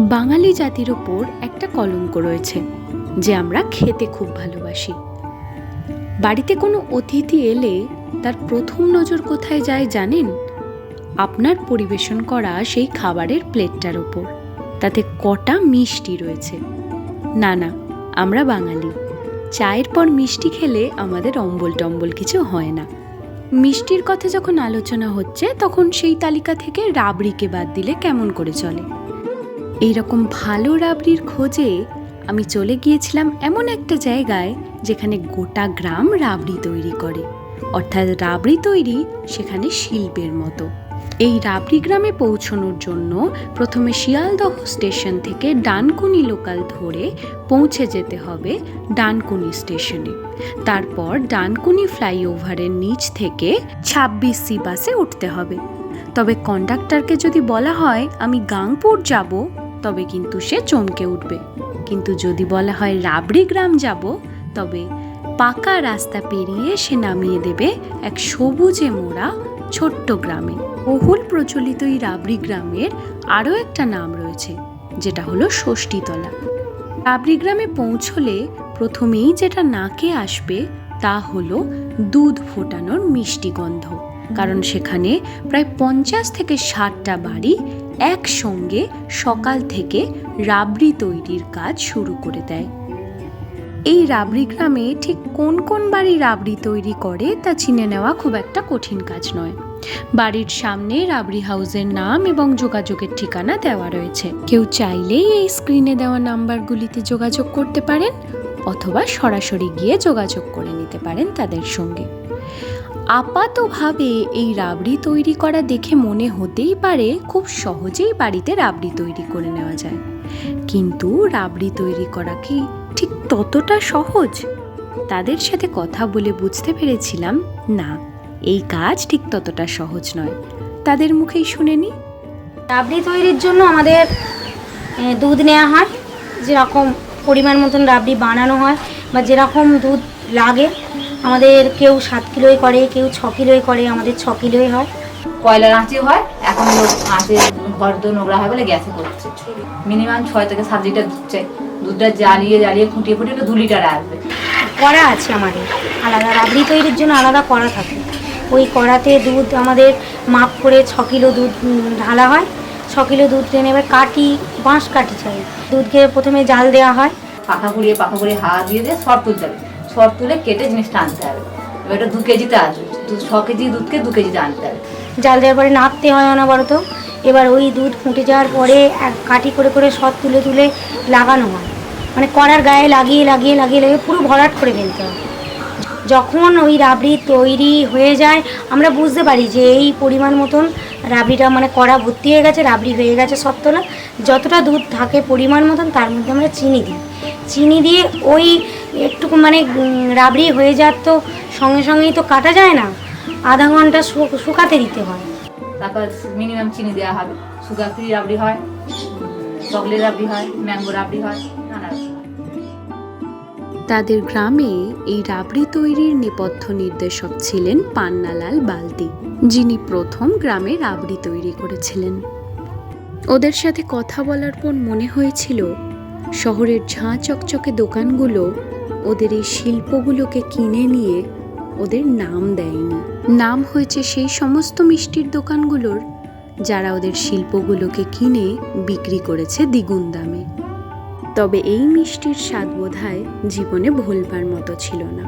বাঙালি জাতির ওপর একটা কলঙ্ক রয়েছে, যে আমরা খেতে খুব ভালোবাসি। বাড়িতে কোনো অতিথি এলে তার প্রথম নজর কোথায় যায় জানেন? আপনার পরিবেশন করা সেই খাবারের প্লেটটার ওপর। তাতে কটা মিষ্টি রয়েছে। না না, আমরা বাঙালি। চায়ের পর মিষ্টি খেলে আমাদের অম্বল টম্বল কিছু হয় না। মিষ্টির কথা যখন আলোচনা হচ্ছে, তখন সেই তালিকা থেকে রাবড়িকে বাদ দিলে কেমন করে চলে? এইরকম ভালো রাবড়ির খোঁজে আমি চলে গিয়েছিলাম এমন একটা জায়গায় যেখানে গোটা গ্রাম রাবড়ি তৈরি করে। অর্থাৎ রাবড়ি তৈরি সেখানে শিল্পের মতো। এই রাবড়ি গ্রামে পৌঁছনোর জন্য প্রথমে শিয়ালদহ স্টেশন থেকে ডানকুনি লোকাল ধরে পৌঁছে যেতে হবে ডানকুনি স্টেশনে। তারপর ডানকুনি ফ্লাইওভারের নিচ থেকে ছাব্বিশ সি বাসে উঠতে হবে। তবে কন্ডাক্টরকে যদি বলা হয়, আমি গাংপুর যাব, তবে কিন্তু সে চমকে উঠবে। কিন্তু যদি বলা হয়, রাবড়ি গ্রাম যাব, তবে পাকা রাস্তা পেরিয়ে সে নামিয়ে দেবে এক সবুজে মোড়া ছোট্ট গ্রামে। বহুল প্রচলিত এই রাবড়ি গ্রামের আরও একটা নাম রয়েছে, যেটা হলো ষষ্ঠীতলা। রাবড়ি গ্রামে পৌঁছলে প্রথমেই যেটা নাকে আসবে তা হলো দুধ ফোটানোর মিষ্টি গন্ধ। কারণ সেখানে প্রায় পঞ্চাশ থেকে ষাটটা বাড়ি একসঙ্গে সকাল থেকে রাবড়ি তৈরির কাজ শুরু করে দেয়। এই রাবড়ি গ্রামে ঠিক কোন কোন বাড়ি রাবড়ি তৈরি করে তা চিনে নেওয়া খুব একটা কঠিন কাজ নয়। বাড়ির সামনে রাবড়ি হাউসের নাম এবং যোগাযোগের ঠিকানা দেওয়া রয়েছে। কেউ চাইলেই এই স্ক্রিনে দেওয়া নাম্বারগুলিতে যোগাযোগ করতে পারেন অথবা সরাসরি গিয়ে যোগাযোগ করে নিতে পারেন তাদের সঙ্গে। আপাতভাবে এই রাবড়ি তৈরি করা দেখে মনে হতেই পারে খুব সহজেই বাড়িতে রাবড়ি তৈরি করে নেওয়া যায়। কিন্তু রাবড়ি তৈরি করা কি ঠিক ততটা সহজ? তাদের সাথে কথা বলে বুঝতে পেরেছিলাম না। এই কাজ ঠিক ততটা সহজ নয়। তাদের মুখেই শুনে নি। রাবড়ি তৈরির জন্য আমাদের দুধ নেওয়া হয়। যেরকম পরিমাণ মতন রাবড়ি বানানো হয় বা যেরকম দুধ লাগে। আমাদের কেউ সাত কিলোই করে কেউ ছ কিলোই করে আমাদের ছ কিলোই হয়। কয়লার আঁচে হয় এখন আঁচে ঘর তো নোংরা হয় বলে গ্যাসে করছে। মিনিমাম ছয় থেকে সাত লিটার দুধ চাই। দুধটা জ্বালিয়ে জ্বালিয়ে ফুটিয়ে ফুটিয়ে তো দু লিটার আসবে। কড়া আছে আমাদের। আলাদা রাবড়ি তৈরির জন্য আলাদা কড়া থাকে। ওই কড়াতে দুধ আমাদের মাপ করে ছ কিলো দুধ ঢালা হয়। ছ কিলো দুধ টেনে এবার কাটি বাঁশ কাটি চাই। দুধকে প্রথমে জাল দেওয়া হয়। পাখা ঘুরিয়ে পাখা ঘুরিয়ে হাওয়া দিয়ে দিয়ে সর তুলতে হবে। সর তুলে কেটে জিনিসটা আনতে হবে। এবার এটা দু কেজিতে আসবে ছ কেজি দুধকে দু কেজিতে আনতে হবে। জাল দেওয়ার পরে নাড়তে হয় অনবরত। এবার ওই দুধ ফুটে যাওয়ার পরে এক কাঠি করে করে সব তুলে তুলে লাগানো হয়। মানে কড়ার গায়ে লাগিয়ে লাগিয়ে লাগিয়ে লাগিয়ে পুরো ভরাট করে ফেলতে হয়। যখন ওই রাবড়ি তৈরি হয়ে যায়, আমরা বুঝতে পারি যে এই পরিমাণ মতন রাবড়িটা মানে কড়া ভর্তি হয়ে গেছে, রাবড়ি হয়ে গেছে সব তোলা যতটা দুধ থাকে পরিমাণ মতন তার মধ্যে আমরা চিনি দিই। চিনি দিয়ে ওই একটু মানে রাবড়ি হয়ে যাওয়ার তো সঙ্গে সঙ্গেই তো কাটা যায় না, আধা ঘণ্টা শুকাতে দিতে হয়। তারপর মিনিমাম চিনি দেওয়া হবে। সুগার ফ্রি রাবড়ি হয়, চকলেট রাবড়ি হয়, ম্যাঙ্গো রাবড়ি হয়। তাদের গ্রামে এই রাবড়ি তৈরির নেপথ্য নির্দেশক ছিলেন পান্নালাল বালতি, যিনি প্রথম গ্রামে রাবড়ি তৈরি করেছিলেন। ওদের সাথে কথা বলার পর মনে হয়েছিল, শহরের ঝাঁ চকচকে দোকানগুলো ওদের এই শিল্পগুলোকে কিনে নিয়ে ওদের নাম দেয়নি। নাম হয়েছে সেই সমস্ত মিষ্টির দোকানগুলোর, যারা ওদের শিল্পগুলোকে কিনে বিক্রি করেছে দ্বিগুণ দামে। তবে এই মিষ্টির স্বাদ বোধ হয় জীবনে ভুলবার মতো ছিল না।